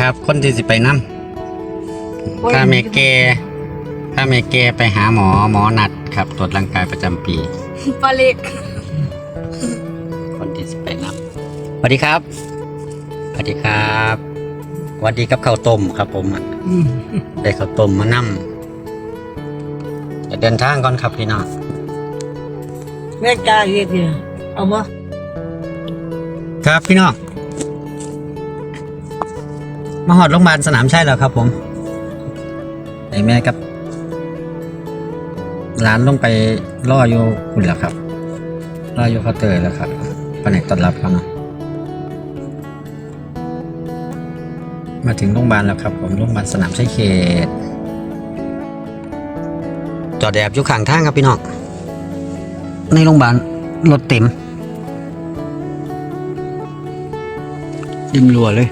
ครับ คนที่สิไปนำถ้าเมเกถ้าเมเกไปหาหมอหมอนัดครับ ตรวจร่างกายประจำปีปลาเล็กคนที่สิไปนำสวัสดีครับสวัสดีครับสวัสดีกับข้าวต้มครับผมได้ข้าวต้มมานำจะเดินทางก่อนครับพี่น้องแม่กาเฮ็ดเนี่ยเอาบ่ครับพี่น้อง มาหอดโรงพยาบาลสนามใชัยแล้วครับผมไอแม่กับร้านลงไปล่ออยู่คุณแล้วครับล่ออยู่เคาน์เตอร์แล้วครับแผนกต้อนรับเขานะมาถึงโรงพยาบาลแล้วครับ ผมโรงพยาบาลสนามชัยเขต จอดแอบอยู่ข้างทางครับพี่น้องในโรงพยาบาลรถเต็มยิ้มรัวเลย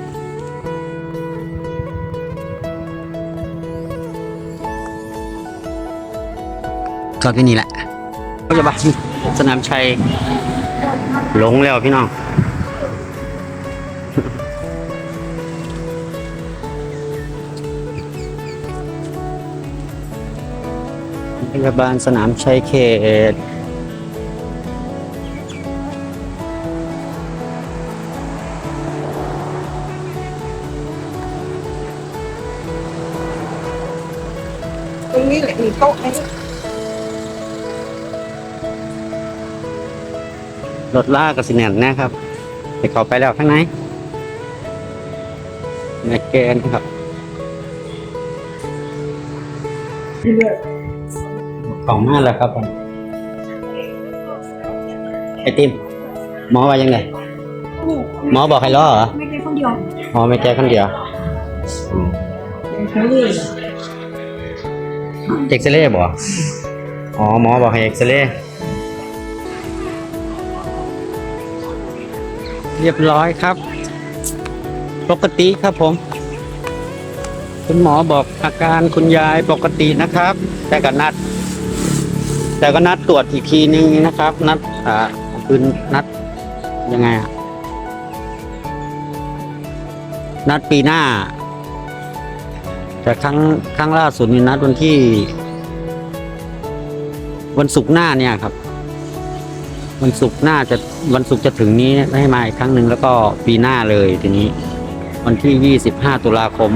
ก็ที่นี่แหละก็จะบัตสนามชัยหลงแล้วพี่น้องพยาบาลสนามชัยเขตตรงนี้แหละมีโต๊ะให้ รถลากกับสิแนนนะครับไปเขาไปแล้วข้างในแมกแกนครับของมากแล้วครับผมไอติมหมอว่ายังไงหมอบอกให้รอเหรอไม่ใช่คนเดียวหมอไม่แก้คนเดียวเอ็กซเรย์บอกอ๋อหมอบอกให้เอ็กซเรย์ เรียบร้อยครับ ปกติครับผม คุณหมอบอกอาการคุณยายปกตินะครับ แต่ก็นัด แต่ก็นัดตรวจอีกทีนึงนะครับ นัดอ่าคือนัดยังไงอะนัดปีหน้า แต่ครั้งครั้งล่าสุดนี่นัดวันที่ วันศุกร์หน้าเนี่ยครับ วันศุกร์หน้าจะวันศุกร์จะถึงนี้ให้มาอีกครั้งหนึ่งแล้วก็ปีหน้าเลยทีนี้ วันที่ 25 ตุลาคม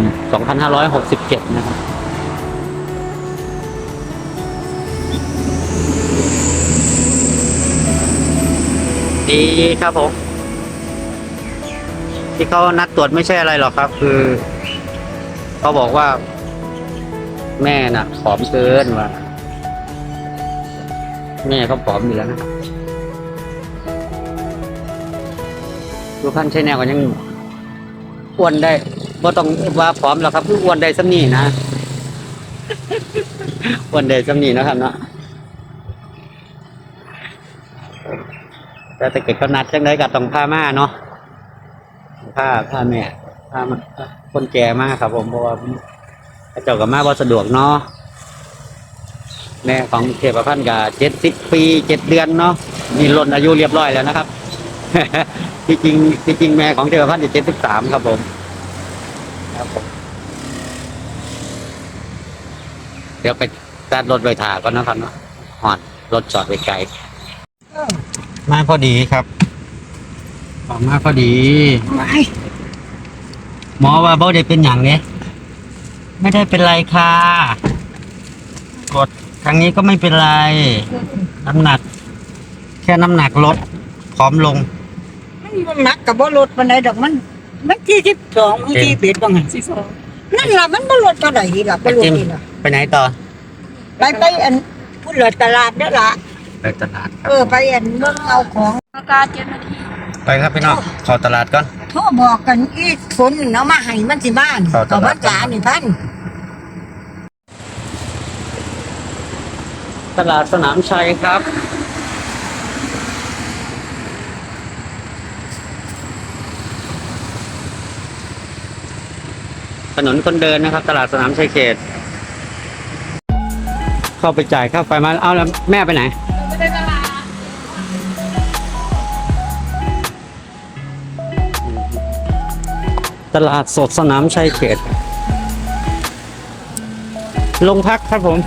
2567 นะครับดีครับผม ที่เขานัดตรวจไม่ใช่อะไรหรอกครับ คือเขาบอกว่า แม่น่ะผอมเกินว่าแม่เขาผอมอยู่แล้วนะครับ ดูขั้นใช้แนวก็ยังอ้วนได้บ่ต้องว่าพร้อมแล้วครับคืออ้วนได้สำนีนะอ้วนได้สำนีนะครับเนาะแต่ถ้าเกิดเขานัดจังได้ก็ต้องพาม่าเนาะพาพาแม่พามาคนแก่มากครับ ผมเพราะว่าเจ้ากับมาบ่สะดวกเนาะแม่ของเทพพันธ์กับเจ็ดสิบปีเจ็ดเดือนเนาะมีล้นอายุเรียบร้อยแล้วนะครับ ที่จริงที่จริงแม่ของเทวพันธ์จะเจ็ดสิบสามครับผมครับผม เดี๋ยวไปตัดรถไปถ่าก่อนนะครับเนาะหอดรถจอดไว้ไกลมาพอดีครับออกมาพอดีไม่หมอว่าบ่ได้เป็นอย่างเนี้ยไม่ได้เป็นไรค่ะ กดครั้งนี้ก็ไม่เป็นไร น้ำหนัก แค่น้ำหนักลดพร้อมลง มันหนักกับบ่ลดปานใดดอกมัน มันที่สิบสองมันที่เบ็ดว่าไงสี่สองนั่นล่ะมันบ่ลดเท่าไหร่ล่ะบ่ลดนี่ล่ะไปไหนต่อไปไปอันพูดเหลือตลาดเด้อล่ะไปตลาดครับเออไปอันเบิ่งเอาของปากาเจ็ดนาทีไปครับพี่น้องเข้าตลาดก่อนโทรบอกกันอีกฝนเอามาให้มันสิบ้านเข้าตกับลาดว่าจ๋านี่พันตลาดสนามชัยครับ ถนนคนเดินนะครับ ตลาดสนามชัยเขต เข้าไปจ่ายค่าไฟมาเอาแล้วแม่ไปไหนไม่ได้ตลาดตลาดสดสนามชัยเขตโรงพักครับผม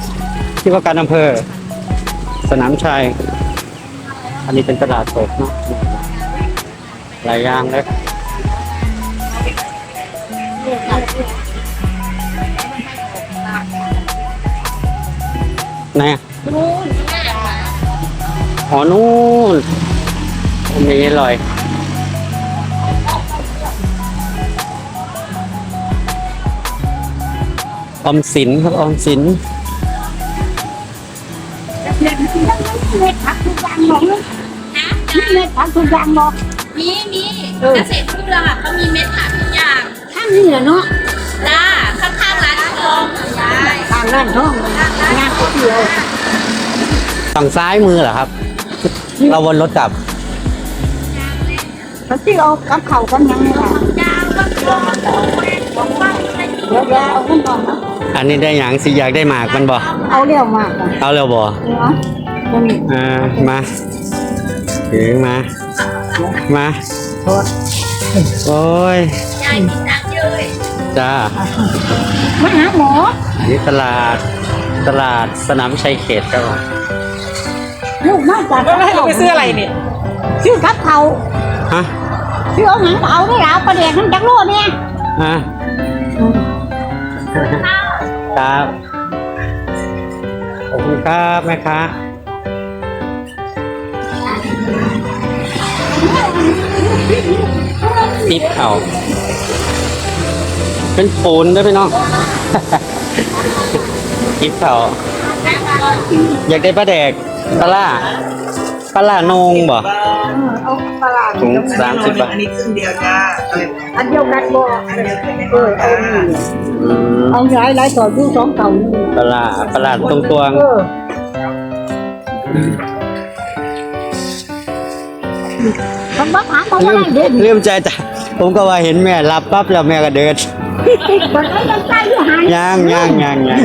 ที่ว่าการอำเภอ สนามชัย อันนี้เป็นตลาดสดเนาะหลายอย่างเลย ไหนอะอ๋อนู่นอันนี้อร่อยออมสินครับออมสินเล็ดเล็ดผักทุกอย่างบอกเลยนะเล็ดผักทุกอย่างบอกมีมีเกษตรพืชอะค่ะเขามีเม็ดผักทุกอย่างข้างนี้แหละเนาะจ้าางร้านท้องงานก็เดียวฝั่งซ้ายมือเหรอครับ เราวนรถกลับเขาที่เอากับเขากันยังไงล่ะยาวก็โลของว่างอะไรเดี๋ยวเดี๋ยวเอาขึ้นก่อนนะอันนี้ได้อย่างสิอยากได้หมากมันบ่เอาเร็วมากอะเอาเร็วบ่เนาะมันอ่ามาถึงมา มาโทษโอ้ย ยายกิน จ้ามาหาหมออันนี้ตลาดตลาดสนามชัยเขตครับผมลูกมาจากแล้วให้เราไปซื้ออะไรเนี่ยชื่อกับเขาฮะชื่อเอาหนังเอาได้แล้วประเดี๋ยวมันจักโลเนี่ยฮะครับขอบคุณครับแม่ค้าติดเอา เป็นปูนด้วยพี่น้องติดเอาอยากได้ปลาแดกปลาล่าปลาล่านงบ่เอาปลาถุงสามสิบบาทอันนี้ครึ่งเดียวจ้าอันเดียวกันบ่เออเอานี่อืมเอาหลายหลายต่ออยู่สองเต่านี่ปลาล่าปลาล่าตรงตวงเออมันบ้าถามมาว่าลืมเด่นลืมใจจ้ะผมก็ว่าเห็นแม่รับปั๊บแล้วแม่ก็เดิน มันไม่ต้องใจอยู่หายย่างย่างย่างย่าง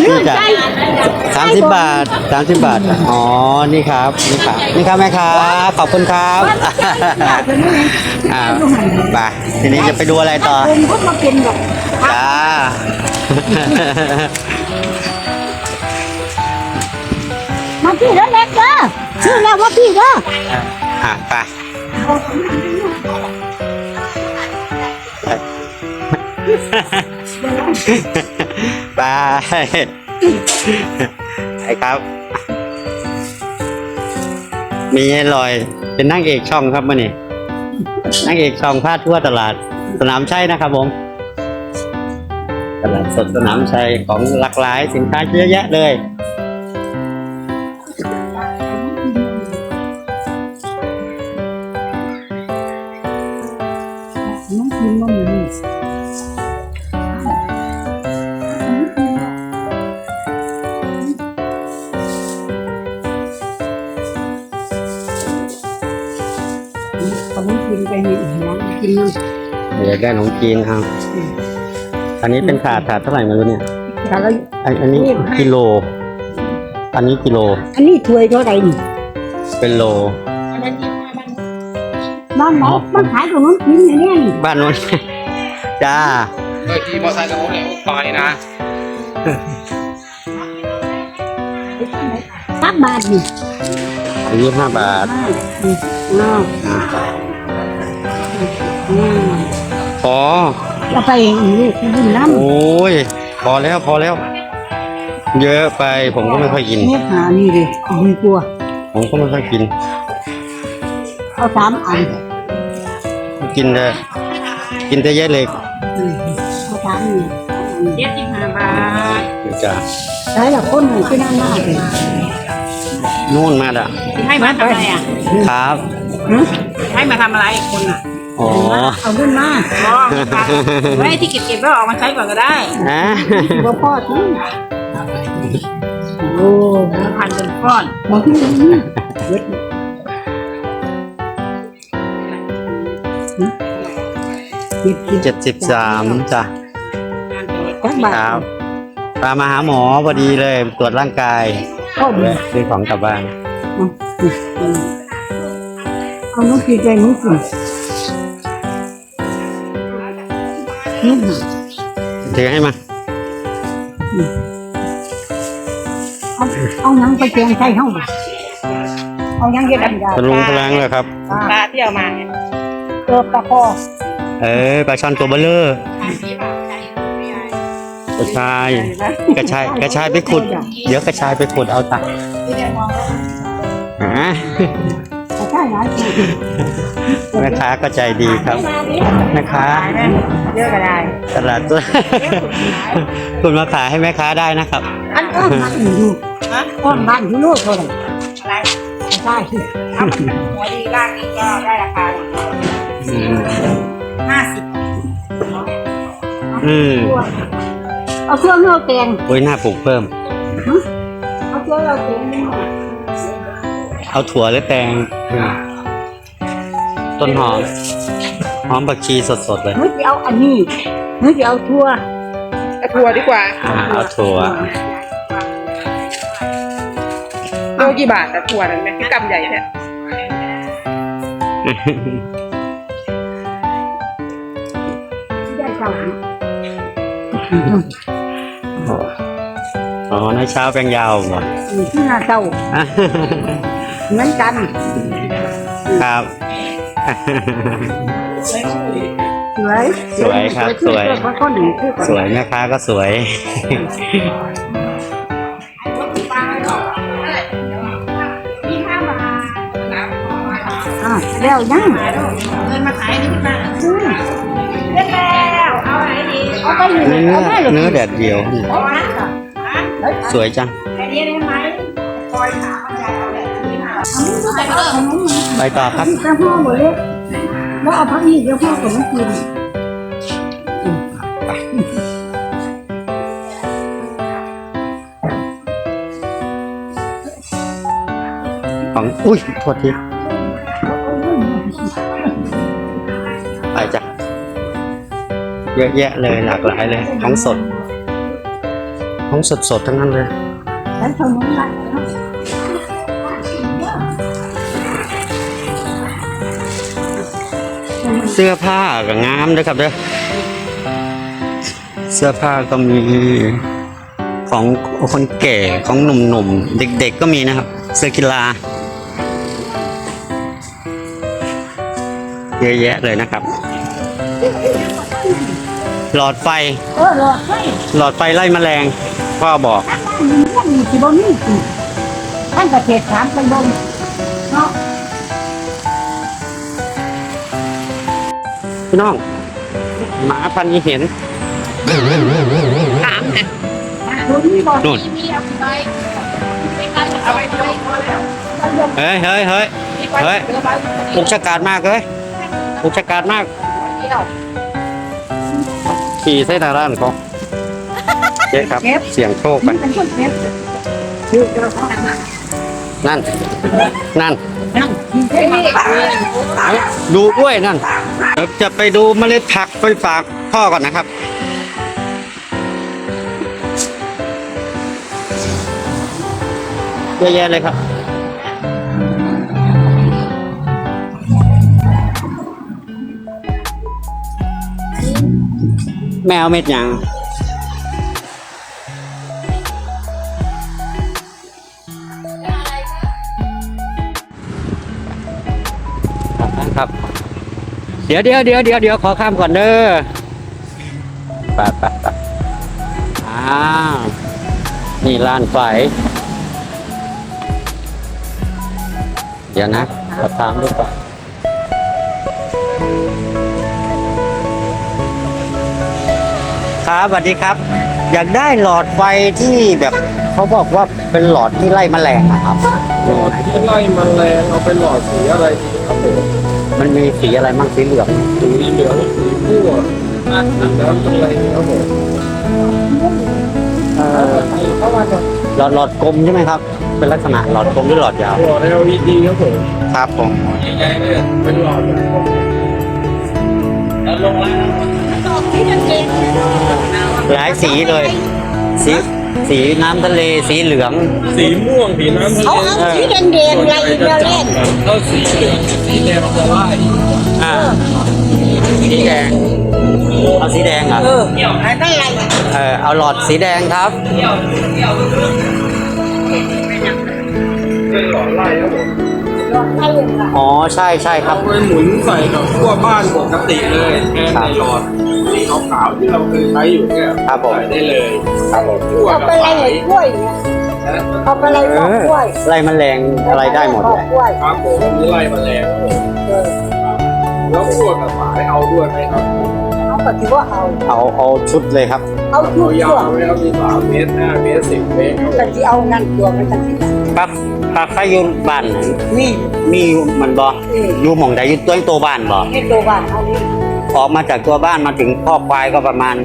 เลื่อนจ้ะใจสามสิบบาทสามสิบบาท อ๋อ นี่ครับ นี่ครับ นี่ครับแม่ค้าขอบคุณครับ อ่าไปทีนี้จะไปดูอะไรต่อเป็นคนมาเป็นแบบจ้ามาพี่แล้วเล็กเด้อชื่อแล้วว่าพี่เด้ออะไป ไปไอ้ครับ มีอร่อย เป็นนั่งเอกช่องครับมื่อนี้นั่งเอกช่องพาดทั่วตลาด สนามชัยนะครับผมตลาดสดสนามชัยของหลากหลายสินค้าเยอะแยะเลยน้อง ได้ขนมจีนครับอันนี้เป็นถาดถาดเท่าไหร่ไม่รู้เนี่ยแต่ละอันอันนี้กิโล อันนี้กิโล อันนี้ถ้วยเท่าไหร่นี่เป็นโลอันนั้นยี่ห้าบาทบ้านไหนมันขายตรงนั้นกินอย่างนี้นี่บ้านนู้น จ้าเฮ้ยขี่มอเตอร์ไซค์ตรงนู้นเนี่ยต่อยนะสักบาทนี่อันนี้ห้าบาทอ้าว อืมพอจะไปลูกบุญน้ำโอ้ย พอแล้วพอแล้ว เยอะไปผมก็ไม่ค่อยกิน เนี่ยหานี่เลยเอาดีกว่าผมก็ไม่ค่อยกิน เอาสามอันกินแต่กินแต่เยอะเล็กอืมเอาสามนี่เจ็ดสิบห้าบาทเดี๋ยวจ้าใช้ละคนหนึ่งที่นั่นมากเลยนู่นมาด่ะ ให้มาทำอะไรอะ ครับ ให้มาทำอะไรอีกคนอะ อ๋อเอาขึ้นมาอ๋อไม่ที่เก็บเก็บแล้วออกมาใช้ก่อนก็ได้ฮะบ่พ่อที่โอ้พันเป็นก้อนบางทีนี่เด็ดคิดคิดเจ็ดสิบสามจ้ะจักบาทครับพามาหาหมอพอดีเลยตรวจร่างกายเอาไปแวะซื้อของกลับบ้านเอาน้องกินใจน้องกิ ถือให้มาเอาเอาหยังไปแกงใส่ห้องเอาหยังเฮ็ดอันยาพลุงพลังเลยครับปลาที่เอามาเนี่ยเออปลาคอเอ้ยปลาช่อนตัวเบลเลอร์กระชายกระชายกระชายไปขุด เดี๋ยวกระชายไปขุดเอาตังค์อ่าใช่ไหม แม่ค้าก็ใจดีครับแม่ค้าเยอะก็ได้ตลาดตัวคุณมาขายให้แม่ค้าได้นะครับอันอ้อมบ้านอยู่อ้อมบ้านอยู่โลกเท่าไหร่อะไรใช่สิถ้ามันหัวดีรากนี้ก็ได้ราคาอืมห้าสิบอืมเอาเครื่องเราแกงโอ้ยหน้าปลูกเพิ่มเอาเครื่องเราแกงนี่เอาถั่วหรือแตงอืม ต้นหอม หอมผักชีสดๆเลยนึกจะเอาอันนี้นึกจะเอาทั่วเอาทัวร์ดีกว่าอ่าเอาถั่วโลกี่บาทแต่ทัวร์นั่นไหมคือกำใหญ่เนี่ยได้เจ้าอ๋อในเช้าแปลงยาวหมดที่หน้าเจ้าเหมือนกัน ครับ สวยสวยครับสวยเพราะคนหนึ่งคือสวยแม่ค้าก็สวยอ่าแล้วยังเงินมาขายนี่คุณป้าเล่นแล้วเอาไหนดีเอาไปอยู่เนื้อเอาไปหรือเนื้อแดดเดียวเอาไปค่ะสวยจังอันนี้ได้ไหมปล่อยขามันจะเอาแบบนี้ค่ะใส่ ไปต่อครับแต่พ่อหมดเลยแล้วเอาพักนี้เดี๋ยวพ่อกับมันกินของอุ้ยโทษทีไปจ้ะเยอะแยะเลยหลากหลายเลยของสดของสดสดทั้งนั้นเลยแล้วทำนั้น เสื้อผ้าก็งามด้วยครับเด้อเสื้อผ้าก็มีของคนแก่ของหนุ่มๆ เด็กๆก็มีนะครับ เสื้อกีฬาเยอะแยะเลยนะครับ หลอดไฟ เออหลอดไฟหลอดไฟไล่แมลงพ่อบอก มันมีกี่บนนี่สิท่านกระเทศถามไปบ พี่น้อง หมาพันธุ์นี้เห็นถามนะบนนี่บนนู่นมีเอาไปไม่กันเอาไปเลยเฮ้ยเฮ้ยเฮ้ยเฮ้ยอุกชะการมากเลยอุกชะการมาก ขี่ใส่หน้าร้านเขาเจ๊ครับ เสียงโชคไปมันเป็นคนเน็ตคือเจ้าของนั่น นั่น นั่งกินได้ไหมดูกล้วยนั่นเดี๋ยวจะไปดูเมล็ดผักไปฝากพ่อก่อนนะครับ เยอะแยะเลยครับ แมวเม็ดยัง เดี๋ยวเดี๋ยวเดี๋ยวเดี๋ยวเดี๋ยวขอข้ามก่อนเด้อไปไปไปอ้าวนี่ลานไฟเดี๋ยวนะขอตามดูก่อนครับสวัสดีครับ อยากได้หลอดไฟที่แบบเขาบอกว่าเป็นหลอดที่ไล่แมลงอะครับ หลอดที่ไล่แมลงเอาไปหลอดสีอะไรดีครับผม มันมีสีอะไรบ้างสีเหลืองสีเหลืองสีม่วงอันแล้วอะไรครับผมเอ่อเข้ามาจากหลอดหลอดกลมใช่ไหมครับ เป็นลักษณะหลอดกลมหรือหลอดยาว หลอด LED ครับผมครับผมใหญ่ๆเนี่ยเป็นหลอดแล้วลงแล้วหลายสีเลย สี สีน้ำทะเลสีเหลือง สีม่วงสีน้ำทะเลเอาเอาสีแดงแดงๆไรเดียวเล่นถ้าสีเหลืองสีแดงจะไล่อ่าสีแดงเอาสีแดงเหรอะเอออันนั้นอะไรเออเอาหลอดสีแดงครับเป็นหลอดไล่ครับผมลองให้เลยค่ะอ๋อใช่ใช่ครัเอาบไปหมุนใส่กับขั้วบ้านปกติเลยแทนในหลอด สีขาวๆที่เราเคยใช้อยู่เนี่ยครับผม ใส่ได้เลยครับผมขั้วเอากับไปอะไรสายกล้วยเนี่ยเอาไปอะไรปอกกล้วยไล่แมลงอะไรได้หมดปเลอกยกล้วยครับผมนี่ไล่แมลงครับผมเออแล้วขั้วกับสายเอาด้วยไหมครับเอาก็ถือว่าเอาเอาเอาชุดเลยครับเอาชุเอาดยาตัววไหมครับมีสามเมตรห้าเมตรสิบเมตรครับผแต่มที่เอานั่นตัวมันตั้งที่ปักปักใครอยู่บ้านนั้นนี่มีอยู่มันบ่อืมอยู่หม่องใดอยู่ตัวตัวบ้านบ่นี่ตัวบ้านเอานี่ ออกมาจากตัวบ้านมาถึงข้อกควายก็ประมาณ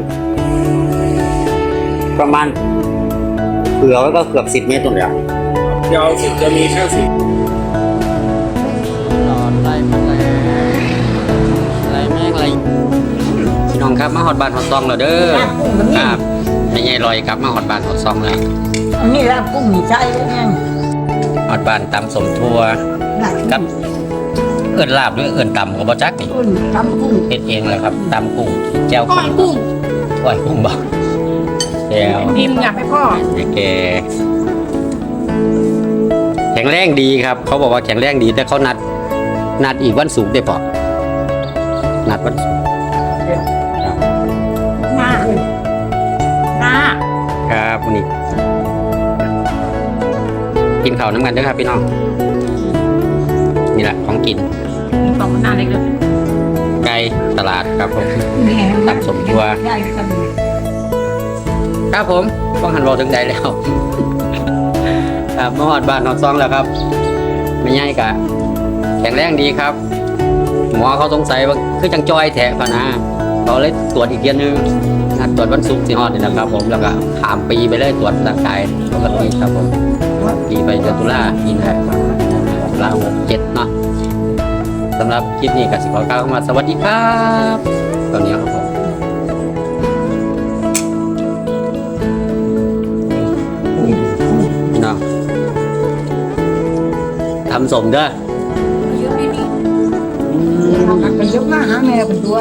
ประมาณเผื่อไว้ก็เกือบสิบเมตรตรงเนี้ยยาวสุดจะมีแค่สิบหลอดไล่แมลงไล่แมงไล่พี่น้องครับมาหอดบ้านหอดซองแล้วเด้อครับไม่ใช่ลอยครับมาหอดบ้านหอดซองแล้วอันนี้แล้วกุ้งมีใจแล้วเนี่ยหอดบ้านตำสมทัวน่ะครับ เอื่นลาบหรือเอื่นตำกับบ่จักนี่กุ้งทำกุ้งเฮ็ดเองเลยครับตำกุ้งแจ่วก้อยกุ้งก้อยกุ้งบ่แจ่วพิมพ์อยากให้พ่อแกแข็งแรงดีครับ เขาบอกว่าแข็งแรงดี แต่เขานัด นัดอีกวันศุกร์ได้ปะนัดวันศุกร์หน้าหน้าครับวันนี้กินข้าวน้ำกันเด้วยครับพี่น้องนี่แหละของกิน สองนานเลยเลยไก่ตลาดครับผมตับสมทัวครับผมต้องหันบอกถึงใจแล้ว ครับมาหอดบ้านหอดซองแล้วครับ ไม่ง่ายกะแข็งแรงดีครับ หมอเขาสงสัยว่าคือจังจอยแทะพนะเขาเลยตรวจอีกเทียนนึงนัดตรวจวันศุกร์สิฮอดนี่นะครับ ผมแล้วก็ขามปีไปเลยตรวจร่างกายปกติครับผมปีไปเดือนตุลาปีหน้าตุลาหกเจ็ดเนาะ สำหรับคลิปนี้ก็สิขอกล่าวคำว่าสวัสดีครับตอนนี้ครับผมพี่น้องทำสมเด้อ เยอะไม่มีไปยกมาหาแม่เป็นตัว